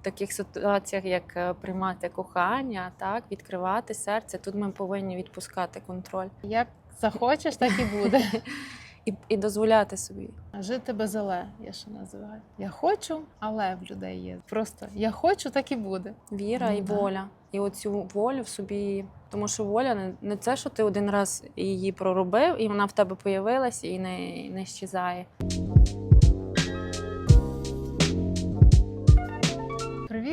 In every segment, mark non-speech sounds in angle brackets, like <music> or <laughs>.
В таких ситуаціях, як е, приймати кохання, так, відкривати серце, тут ми повинні відпускати контроль Як захочеш, так і буде. <laughs> і, і дозволяти собі. Жити без але, я ще називаю. Я хочу, але в людей є. Просто я хочу, так і буде. Віра Ну, і да. воля. І оцю волю в собі. Тому що воля не, не це, що ти один раз її проробив, і вона в тебе появилась і не, не щезає.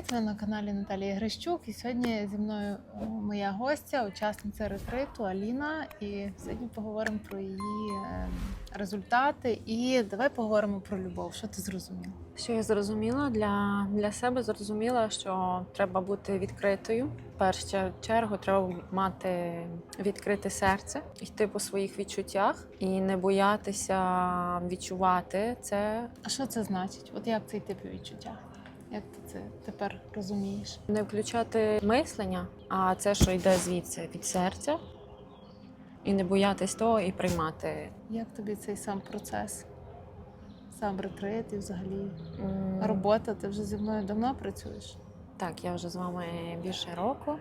Привіт, ви на каналі Наталії Грищук. І сьогодні зі мною е, моя гостя, учасниця ретриту Аліна. І сьогодні поговоримо про її е, результати. І давай поговоримо про любов. Що ти зрозуміла? Що я зрозуміла для, для себе зрозуміла, що треба бути відкритою. В першу чергу треба мати відкрите серце, йти по своїх відчуттях і не боятися відчувати це. А що це значить? От як цей тип відчуття? Як ти це тепер розумієш? Не включати мислення, а це, що йде звідси від серця, і не боятись того, і приймати. Як тобі цей сам процес? Сам ретрит і взагалі М, робота? Ти вже зі мною давно працюєш? Так, я вже з вами більше року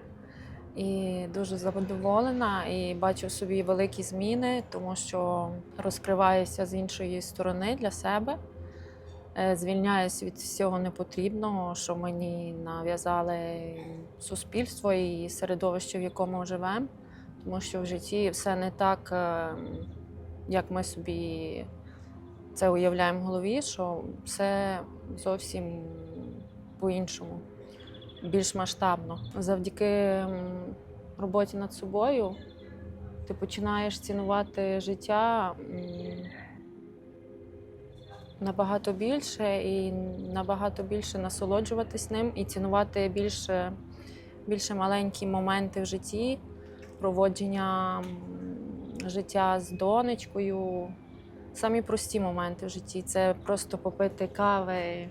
і дуже задоволена і бачу в собі великі зміни, тому що розкриваюся з іншої сторони для себе. Е, Звільняюсь від всього непотрібного, що мені нав'язали суспільство і середовище, в якому живемо. Тому що в житті все не так, е, як ми собі це уявляємо в голові, що все зовсім по-іншому більш масштабно. Завдяки роботі над собою ти починаєш цінувати життя набагато більше і набагато більше насолоджуватись ним і цінувати більше, більше маленькі моменти в житті, проводження життя з донечкою. Самі прості моменти в житті це просто попити кави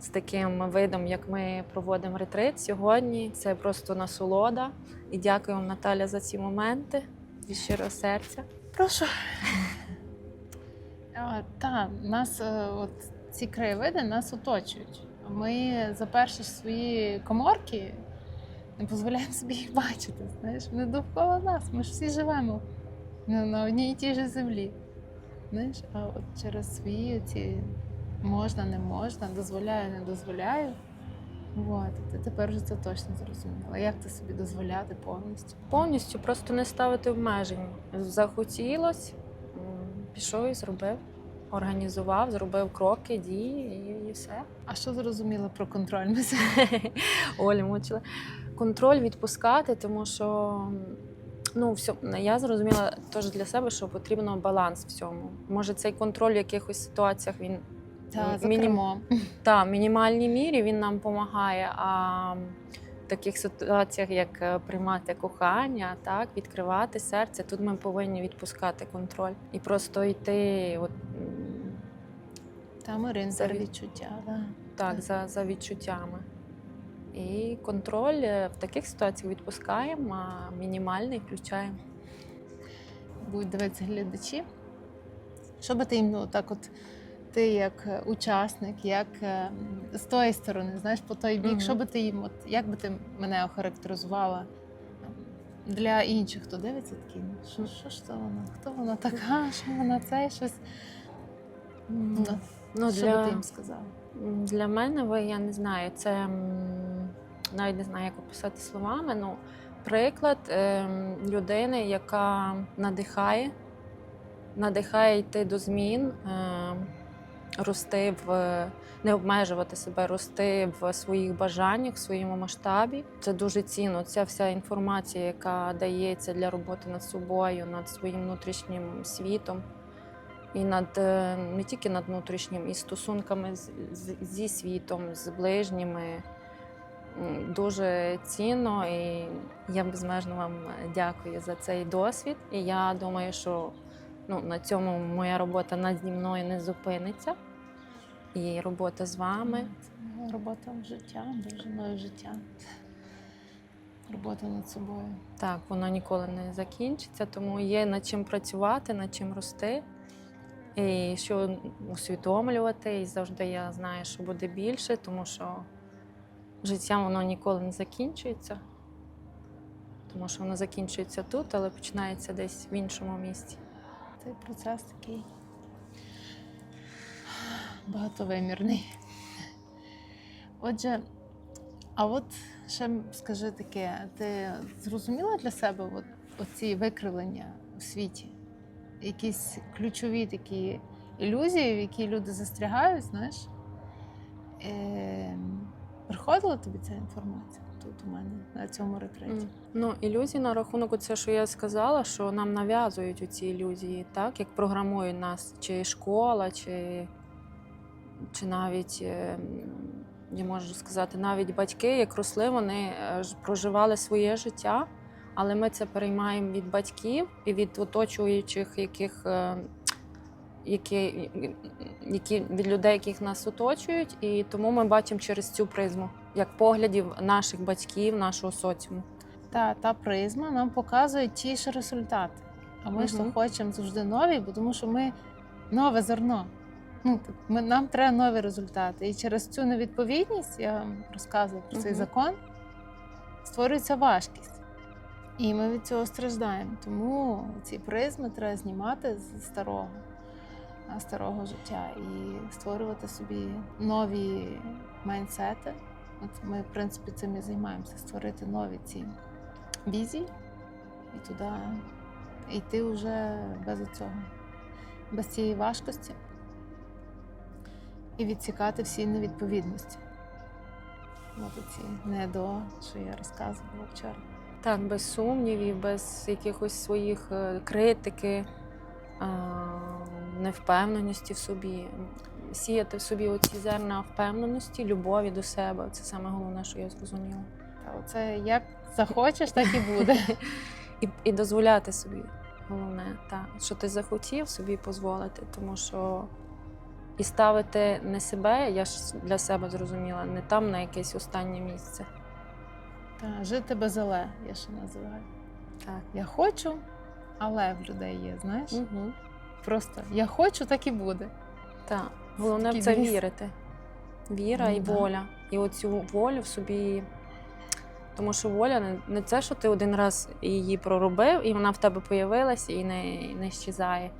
з таким видом, як ми проводимо ретрит сьогодні. Це просто насолода. І дякую вам, Наталя, за ці моменти від щирого серця. Прошу. Так, нас е, от ці краєвиди нас оточують. Ми за перші свої коморки не дозволяємо собі їх бачити. Знаєш, вони довкола нас. Ми ж всі живемо на, одній і тій же землі. Знаєш, а от через свої ці можна, не можна, дозволяю, не дозволяю. От, ти тепер вже це точно зрозуміла. Як це собі дозволяти повністю? Повністю просто не ставити обмежень. Захотілось, пішов і зробив. Організував, зробив кроки, дії і, і все. А що зрозуміла про контроль? <laughs> Ми мучила. Контроль відпускати, тому що ну, все, я зрозуміла теж для себе, що потрібно баланс в цьому. Може, цей контроль в якихось ситуаціях він Та, Мінім- та, в мінімальній мірі він нам допомагає. А таких ситуаціях, як е, приймати кохання, так, відкривати серце, тут ми повинні відпускати контроль і просто йти от, Там Ірин за відчуття. Да. так, за, за відчуттями. І контроль е, в таких ситуаціях відпускаємо, а мінімальний включаємо. Будуть дивитися глядачі. Що би ти їм ну, так от ти як е, учасник, як е, з тої сторони, знаєш, по той бік, Мгм. що би ти їм, от як би ти мене охарактеризувала для інших, хто дивиться такі, ну, що, що ж це вона? Хто вона така? Що вона це щось? Ну, Ну, що би ти їм сказала? Для мене ви я не знаю, це навіть не знаю, як описати словами. Ну, приклад ем, людини, яка надихає, надихає йти до змін, ем, рости в не обмежувати себе, рости в своїх бажаннях, в своєму масштабі. Це дуже цінно. Ця вся інформація, яка дається для роботи над собою, над своїм внутрішнім світом. І над е, не тільки над внутрішнім, і стосунками з, зі світом, з ближніми. Дуже цінно, і я безмежно вам дякую за цей досвід. І я думаю, що ну, на цьому моя робота над зі мною не зупиниться. І робота з вами. Це робота в життя, довжиною життя. Робота над собою. Так, воно ніколи не закінчиться, тому є над чим працювати, над чим рости. І що усвідомлювати, і завжди я знаю, що буде більше, тому що життя воно ніколи не закінчується, тому що воно закінчується тут, але починається десь в іншому місці. Цей процес такий багатовимірний. Отже, а от ще скажи таке, ти зрозуміла для себе от, оці викривлення у світі? Якісь ключові такі ілюзії, в які люди застрягають, знаєш? Е, приходила тобі ця інформація тут у мене на цьому ретреті? М. Ну, ілюзії на рахунок оце, що я сказала, що нам нав'язують оці ілюзії, так, як програмують нас, чи школа, чи, чи навіть, е, я можу сказати, навіть батьки, як росли, вони е, проживали своє життя, але ми це переймаємо від батьків і від оточуючих, яких. е, Які, які від людей, яких нас оточують, і тому ми бачимо через цю призму, як поглядів наших батьків, нашого соціуму. Та, та призма нам показує ті ж результати. А ми ж то хочемо завжди нові, бо тому що ми нове зерно. Ну, ми, нам треба нові результати. І через цю невідповідність, я вам розказувала про цей закон, створюється важкість. І ми від цього страждаємо. Тому ці призми треба знімати з старого, старого життя і створювати собі нові майндсети. Ми, в принципі, цим і займаємося створити нові ці візії і туди йти вже без цього, без цієї важкості і відсікати всі невідповідності. От ці недо, що я розказувала вчора. Так, без сумнівів, без якихось своїх е, критики, невпевненості в собі. Сіяти в собі оці зерна впевненості, любові до себе. Це саме головне, що я зрозуміла. Оце як захочеш, так і буде. <laughs> І, і дозволяти собі. Головне, так, що ти захотів собі дозволити, тому що і ставити не себе, я ж для себе зрозуміла, не там на якесь останнє місце. Та, жити без але, я ще називаю. Так. Я хочу, але в людей є, знаєш? Угу. Просто я хочу, так і буде. Так, головне в це віз. вірити. Віра Ну, і да. воля. І оцю волю в собі. Тому що воля не, не це, що ти один раз її проробив, і вона в тебе появилася і не, не щезає.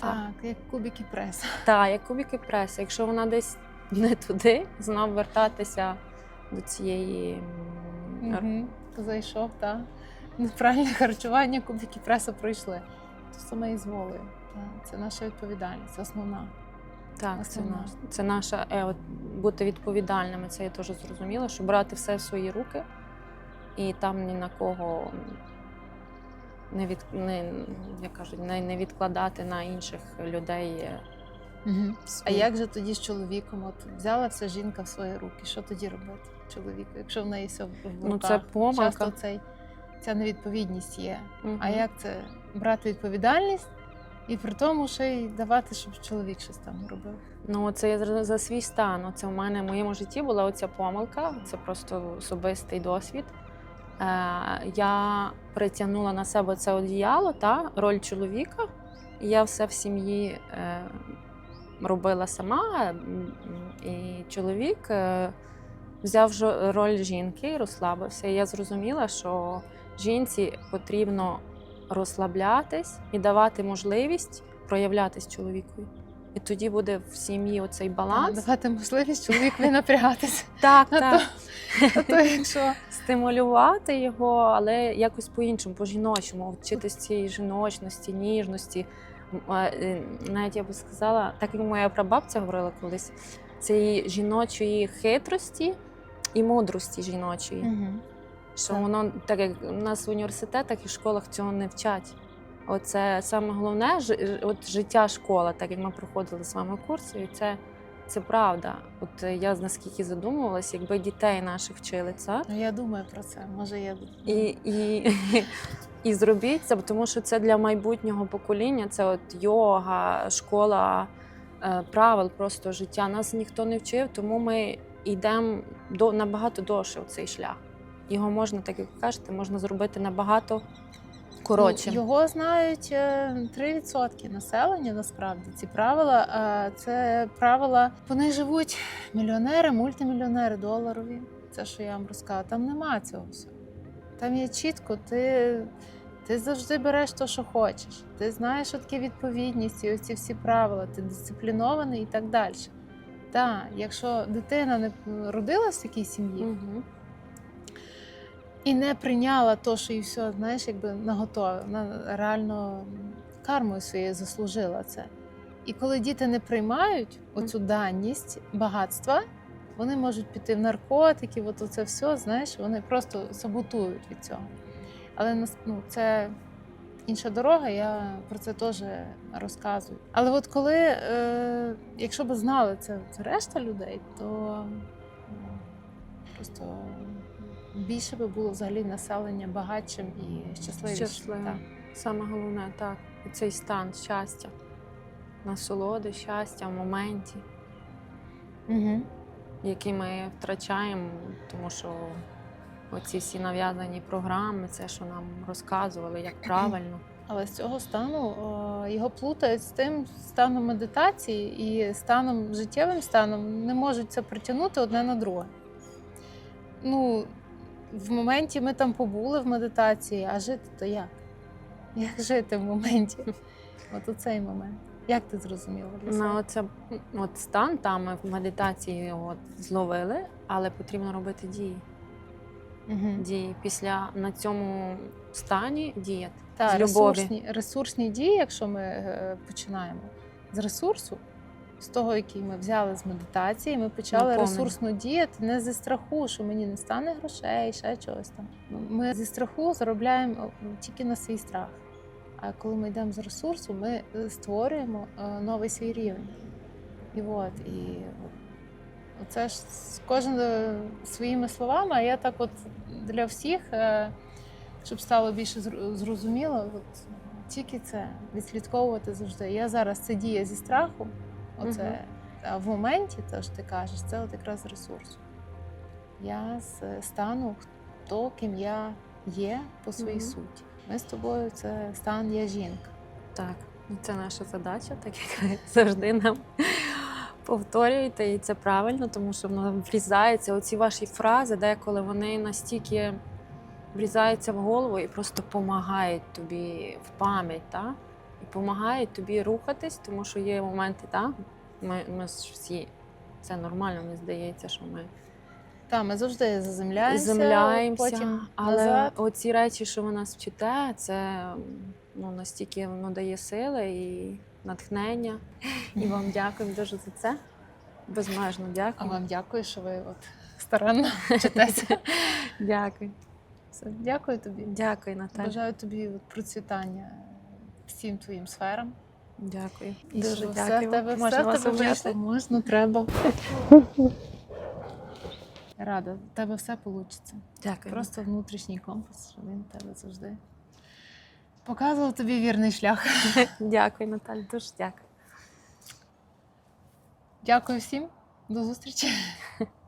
А, Так, як кубики преса. та, як кубики преси. Якщо вона десь не туди, знов вертатися до цієї. Угу. Зайшов, так. Неправильне харчування, кубики преса пройшли. То саме і з волею. Це наша відповідальність, основна. Так, це, наш, це наша е, от, бути відповідальними. Це я теж зрозуміла, що брати все в свої руки і там ні на кого не від не, як кажуть, не, не відкладати на інших людей. Угу. А як же тоді з чоловіком? От взяла вся жінка в свої руки. Що тоді робити чоловіку, якщо в неї все в в Ну, це помилка. Часто цей, ця невідповідність є. Мгм. А як це брати відповідальність і при тому ще й давати, щоб чоловік щось там робив? Ну, це я за, свій стан. Це в мене в моєму житті була оця помилка, це просто особистий досвід. Е, я притягнула на себе це одіяло, та, роль чоловіка. Я все в сім'ї е, робила сама. І чоловік е, взяв роль жінки і розслабився. І я зрозуміла, що жінці потрібно розслаблятись і давати можливість проявлятись чоловікові. І тоді буде в сім'ї оцей баланс. Давати можливість чоловікові напрягатися. <laughs> Так, так. А то якщо <laughs> Стимулювати його, але якось по-іншому, по-жіночому, вчитись цієї жіночності, ніжності. Е, Навіть я би сказала, так як моя прабабця говорила колись, цієї жіночої хитрості і мудрості жіночої. Мгм. Що воно так як у нас в університетах і школах цього не вчать. Оце саме головне от життя школа, так як ми проходили з вами курси, і це, це правда. От я наскільки задумувалася, якби дітей наших вчили це. Ну, я думаю про це. Може, я І, і, <laughs> і зробіть це, тому що це для майбутнього покоління. Це от йога, школа е, правил просто життя. Нас ніхто не вчив, тому ми йдемо до набагато довше в цей шлях. Його можна, так як ви кажете, можна зробити набагато. Ну, його знають е, 3% населення. Насправді ці правила. е, Це правила. Вони живуть мільйонери, мультимільйонери доларові. це, що я вам розказала, там нема цього всього. Там є чітко, ти, ти завжди береш те, що хочеш. Ти знаєш, що таке відповідність і оці всі правила, ти дисциплінований і так далі. Так, якщо дитина не родилась в такій сім'ї Угу. І не прийняла то, що і все, знаєш, якби наготове, вона реально кармою своєю заслужила це. І коли діти не приймають оцю даність багатства, вони можуть піти в наркотики, от це все, знаєш, вони просто саботують від цього. Але ну, це інша дорога, я про це теж розказую. Але от коли, е, якщо б знали це, це решта людей, то м, просто більше би було взагалі населення багатшим і щасливішим. Щасливим. Так. Саме головне, так. Цей стан щастя, насолоди, щастя в моменті, Угу. який ми втрачаємо, тому що оці всі нав'язані програми, це, що нам розказували, як <clears throat> правильно. Але з цього стану о, його плутають з тим станом медитації і станом життєвим станом не можуть це притягнути одне на друге. Ну, в моменті ми там побули в медитації, а жити то як? Як жити в моменті? <laughs> От у цей момент. Як ти зрозуміла для Ну, себе? це от стан там ми в медитації от, зловили, але потрібно робити дії. Угу. Дії після на цьому стані діяти. Та, з любові. ресурсні, ресурсні дії, якщо ми е, починаємо з ресурсу, з того, який ми взяли з медитації, ми почали Наповнення. ресурсно діяти не зі страху, що мені не стане грошей, ще чогось там. Ми зі страху заробляємо тільки на свій страх. А коли ми йдемо з ресурсу, ми е, створюємо е, новий свій рівень. І от, і оце ж кожен е, своїми словами, а я так от для всіх. щоб стало більше зр- зрозуміло, от тільки це відслідковувати завжди. Я зараз це діє зі страху, оце, а в моменті, те, що ти кажеш, це от якраз ресурс. Я стану хто, ким я є по своїй Мгм. суті. Ми з тобою це стан я жінка. Так, і це наша задача, так як ви <laughs> завжди нам повторюєте, і це правильно, тому що воно врізається. Оці ваші фрази, деколи вони настільки врізаються в голову і просто допомагають тобі в пам'ять, та? І допомагають тобі рухатись, тому що є моменти, та? ми, ми ж всі. Це нормально, мені здається, що ми Та, ми завжди заземляємося, заземляємося, потім але назад. оці речі, що ви нас вчите, це ну, настільки воно дає сили і натхнення. І вам <laughs> дякуємо дуже за це. Безмежно дякую. А вам дякую, що ви от старанно <laughs> вчитеся. Дякую. Все, Дякую тобі. Дякую, Наталя. Бажаю тобі процвітання всім твоїм сферам. Дякую. І дуже все дякую. в тебе, Можна все в тебе вийшло. Можна, треба. Рада, в тебе все вийде. Дякую. Просто внутрішній компас, що він в тебе завжди показував тобі вірний шлях. <laughs> Дякую, Наталя. Дуже дякую. Дякую всім. До зустрічі. <laughs>